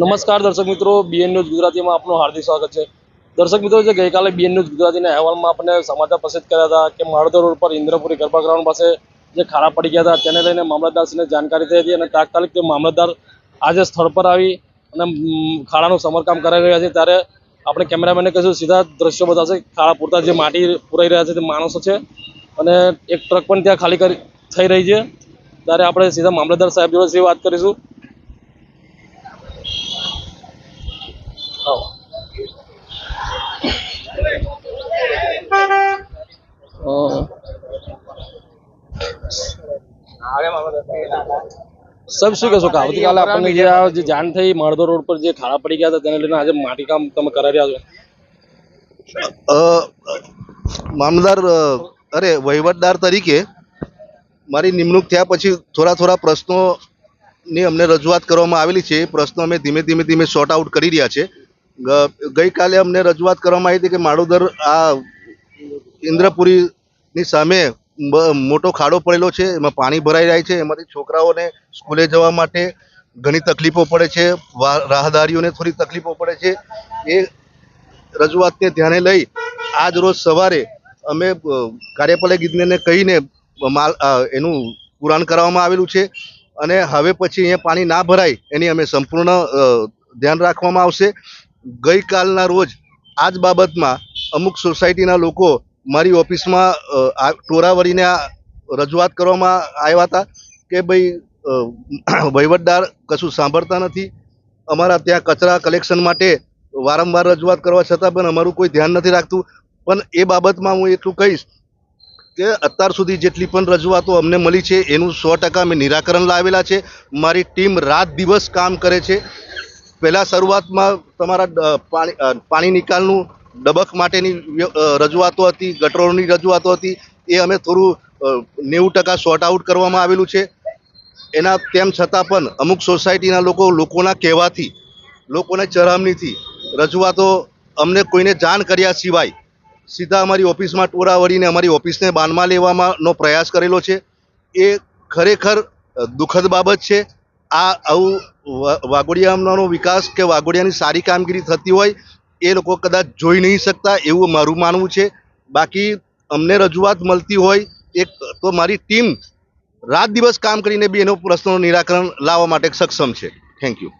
નમસ્કાર દર્શક મિત્રો બીએન ન્યૂઝ ગુજરાતીમાં આપનું હાર્દિક સ્વાગત છે. દર્શક મિત્રો, જે ગઈકાલે બીએન ન્યૂઝ ગુજરાતીના અહેવાલમાં આપણે સમાચાર પ્રસિદ્ધ કર્યા હતા કે માળોદર રોડ પર ઇન્દ્રપુરી ગરબા પાસે જે ખાડા પડી ગયા હતા, તેને લઈને મામલતદારશ્રીને જાણકારી થઈ હતી અને તાત્કાલિક તે મામલતદાર આજે સ્થળ પર આવી અને ખાડાનું સમારકામ કરાવી રહ્યા છે. ત્યારે આપણે કેમેરામેનને કહીશું, સીધા દ્રશ્યો બતાવશે ખાડા પૂરતા જે માટી પુરાઈ રહ્યા છે તે માણસો છે અને એક ટ્રક પણ ત્યાં ખાલી કરી, થઈ રહી છે. ત્યારે આપણે સીધા મામલતદાર સાહેબ જોડે વાત કરીશું. સાહેબ શું કહેશો કે આવતીકાલે આપણને જે આ જે જાણ થઈ માળદો રોડ પર જે ખાડા પડી ગયા હતા તેને લઈને આજે માટી કામ તમે કરાવી રહ્યા છો? અ, મામલદાર અરે વહીવટદાર તરીકે મારી નિમણૂક થયા પછી થોડા થોડા પ્રશ્નોની અમને રજૂઆત કરવામાં આવેલી છે. એ પ્રશ્નો અમે ધીમે ધીમે ધીમે શોર્ટ આઉટ કરી રહ્યા છે. ગઈકાલે અમને રજૂઆત કરવામાં આવી હતી કે માળોદર આ ઇન્દ્રપુરીની સામે મોટો ખાડો પડેલો છે, એમાં પાણી ભરાઈ જાય છે, એમાંથી છોકરાઓને સ્કૂલે જવા માટે ઘણી તકલીફો પડે છે રાહદારીઓને થોડી તકલીફો પડે છે. એ રજૂઆતને ધ્યાને લઈ આજ રોજ સવારે અમે કાર્યપાલક ઇજનેરને કહીને માલ એનું પુરાણ કરાવવામાં આવેલું છે અને હવે પછી અહીંયા પાણી ના ભરાય એની અમે સંપૂર્ણ ધ્યાન રાખવામાં આવશે. ગઈકાલના રોજ આ જ બાબતમાં અમુક સોસાયટીના લોકો મારી ઓફિસમાં ટોરાવરીને રજૂઆત કરવામાં આવ્યા હતા કે ભાઈ વહીવટદાર કશું સાંભળતા નથી. અમારા ત્યાં કચરા કલેક્શન માટે વારંવાર રજૂઆત કરવા છતાં પણ અમારું કોઈ ધ્યાન નથી રાખતું. પણ એ બાબતમાં હું એટલું કહીશ કે અત્યાર સુધી જેટલી પણ રજૂઆતો અમને મળી છે, એનું સો ટકા અમે નિરાકરણ લાવેલા છે. મારી ટીમ રાત દિવસ કામ કરે છે. પહેલાં શરૂઆતમાં તમારા પાણી પાણી નિકાલનું ડબક માટેની રજૂઆતો હતી, ગટરોની રજૂઆતો હતી, એ અમે થોડું નેવું ટકા શોર્ટ આઉટ કરવામાં આવેલું છે. એના તેમ છતાં પણ અમુક સોસાયટીના લોકો લોકોના કહેવાથી, લોકોને ચરામણીથી રજૂઆતો અમને કોઈને જાણ કર્યા સિવાય સીધા અમારી ઓફિસમાં ટોરા વળીને અમારી ઓફિસને બાનમાં લેવામાંનો પ્રયાસ કરેલો છે. એ ખરેખર દુઃખદ બાબત છે. આ આવું વાઘોડિયાનો વિકાસ કે વાઘોડિયાની સારી કામગીરી થતી હોય એ લોકો કદાચ જોઈ નહીં શકતા એવું મારું માનવું છે. બાકી અમને રજૂઆત મળતી હોય એક તો મારી ટીમ રાત દિવસ કામ કરીને બી એનો પ્રશ્નોનું નિરાકરણ લાવવા માટે સક્ષમ છે. Thank you